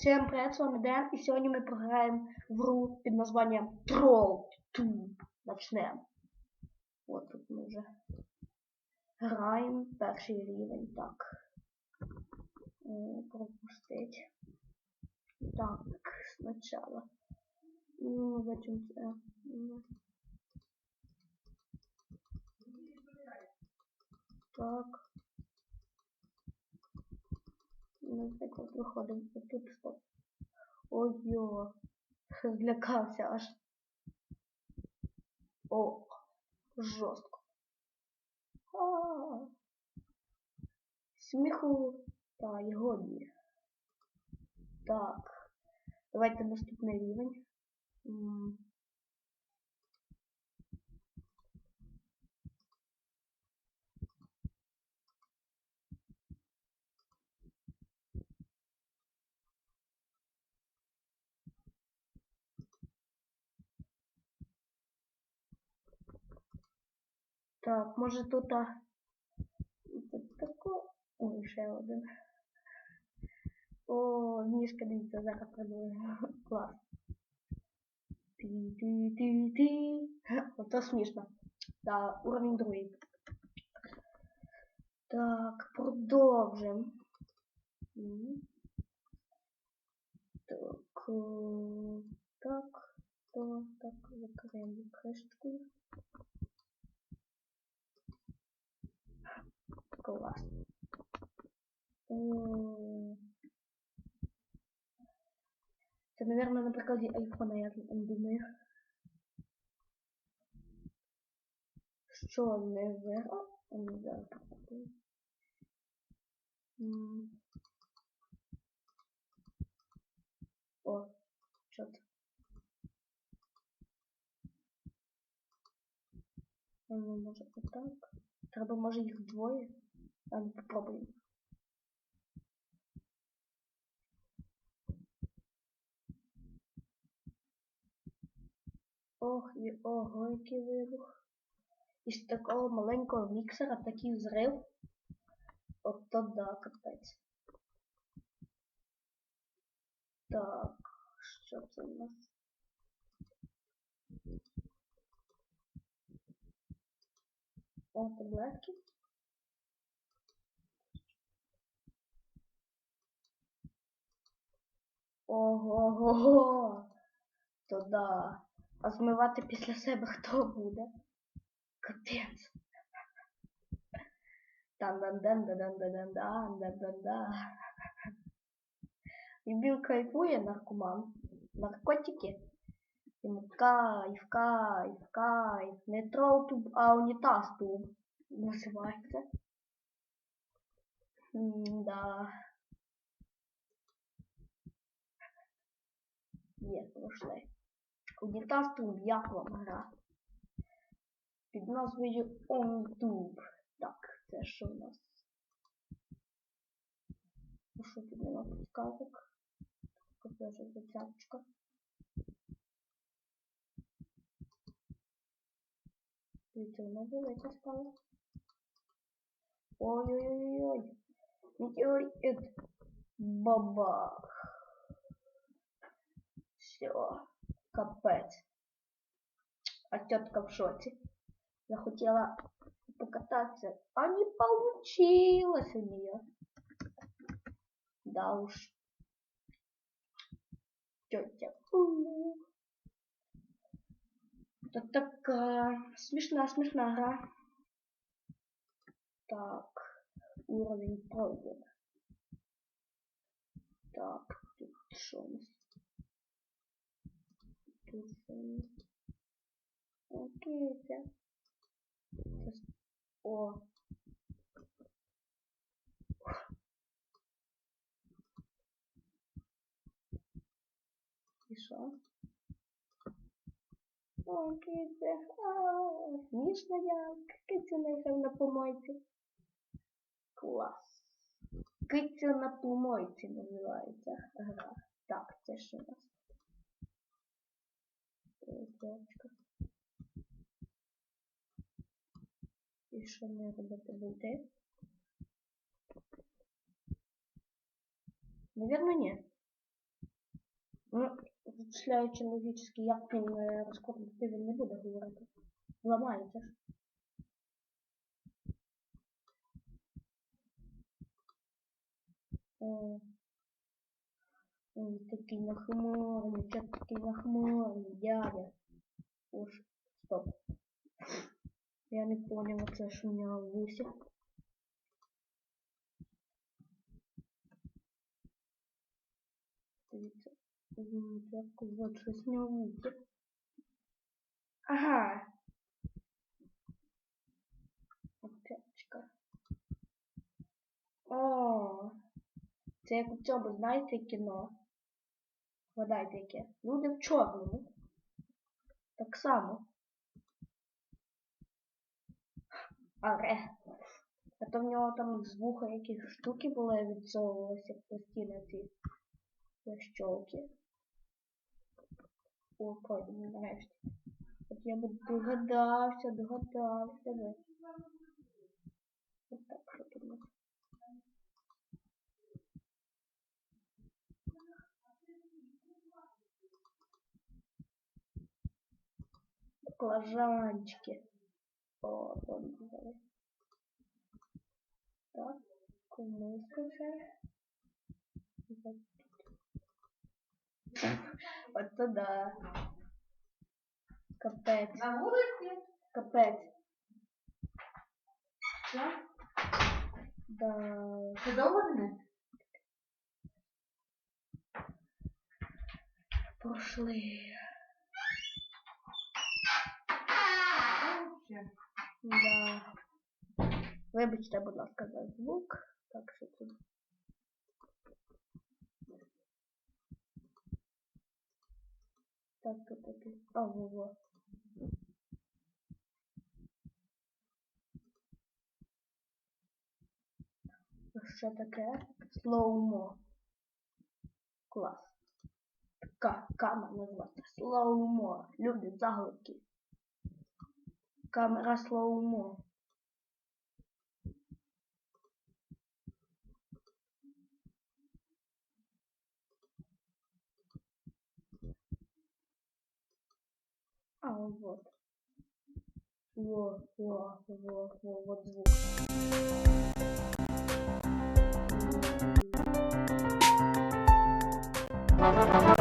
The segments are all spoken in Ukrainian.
Всем привет, с вами Дэн, и сегодня мы програем в игру под названием Troll 2. Начнем. Вот тут мы уже граємо перший рівень. Так. Е, Пропустить. Так, сначала. Ну, зачем це? Ну. Так. Так виходимо. Тут стоп. Ой-йо. Злякався аж. О, жорстко. А. Сміху та й годі. Так. Давайте наступний рівень. Так, може тут а... тако. Ой, ще один. О, ніжка дивіться, зараз придумаю. Клас. Ти-ти-ти-ти. Оце смішно. Так, уровень другий. Так, продовжимо. Так, так, то, так, закриємо кришечкою. Клас. М. Це, наверное, на прикладі айфона, я думаю. Що не зараз О? А Ну, може отак. Треба, може, їх двоє. А ну попробуємо. Ох, і ого, який вибух. Із такого маленького міксера такий взрив. От то да, капець. Так, що це у нас? О, таблетки. Ого-го! То да. А змивати після себе хто буде? Капець. дан дан дан дан дан дан дан дан дан дан І Біл кайфує наркоман. Наркотики. Йому кайф, кайф, кайф. Не трол туб, а унітаз туб. Називається. М-да. Є, пройшли. Унітаз туб, як вам гра? Під назвою OnTube. Так, це що у нас? Ну що тут нема підказок? Капець, зацяточка. Дивіться, вона велика стала. Ой-ой-ой-ой. Метеорит. Бабах. Все. Капець. А тетка в шоці. Захотела покататься, а не получилось у нее. Да уж. Тетя. Это такая смешная, смешная игра. Так, уровень пройден. Так, тут что у нас? Нас? Окей, да. О. І що? О, киця. А, смішно як. Киця знайшов на помойці. Клас. Киця на помойці називається гра. Так, це що у І що робити буде? Наверно, ні. Ну, розмишляючи логічно, як він е, розкладати, він не буде говорити. Ламається ж. Ой, такий нахмурний, такий нахмурний, дядя. Уж, стоп. Я не понял, це ж у нього в. Дивіться. М, вот щось у нього в. Ага. Опячка. О, це як у цьому, знаєте, кіно. Вгадайте яке. Люди в чорному. Так само. Аре. А то в нього там з вуха якісь штуки були відсовувалися постійно ці защолки. О, пройдемо нарешті. От я би догадався, догадався би. От так, що тут нас? Баклажанчики. О, вон взяли. Так, кумиска вже. Вот тут. От туди. Капець. На вулиці? Капець. Що? Да. Ти довго не? Прошли. Да. Вибачте, будь ласка, за звук. Так що тут. Так, тут таки. А, во, во. Що таке? Слоумо. Клас. Така камера називається Слоумо. Люди заголовки. Камера слоумо. Вот. Во, во, во, во, вот звук. Так,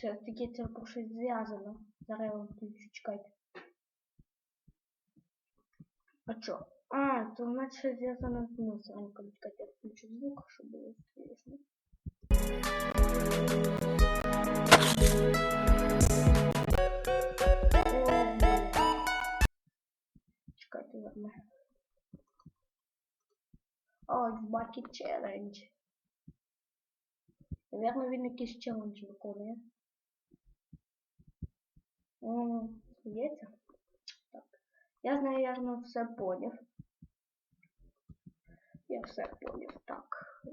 Це таке це про щось зв'язано. Зараз я вам включу, чекайте. А чо? А, то значить щось зв'язано з мусором. Чекайте, я включу звук, щоб було слышно. Чекайте, ладно. О, Бакі челендж. Наверно, він якийсь челендж виконує. М, Здається? Так. Я, наверное, все поняв. Я все поняв. Так.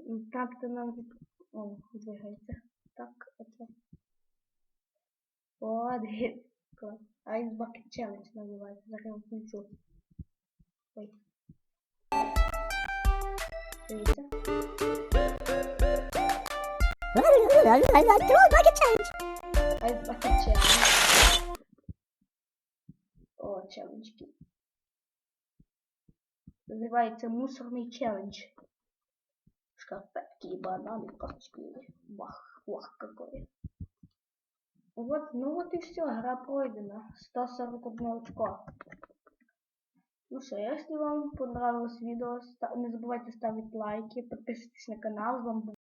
М, Так, то нам... О, двигається. Так, оце. О, дивіться. Клас. Ice Bucket Challenge називається. Зараз я включу. Ой. Дивіться. Ice Bucket Challenge. О, челенджки. Называется мусорный челлендж. Шкарпетки и бананы качки. Вах, вах какой. Вот, ну вот и все, игра пройдена. 141 очко. Ну что, если вам понравилось видео, ста- не забывайте ставить лайки, подписывайтесь на канал. Вам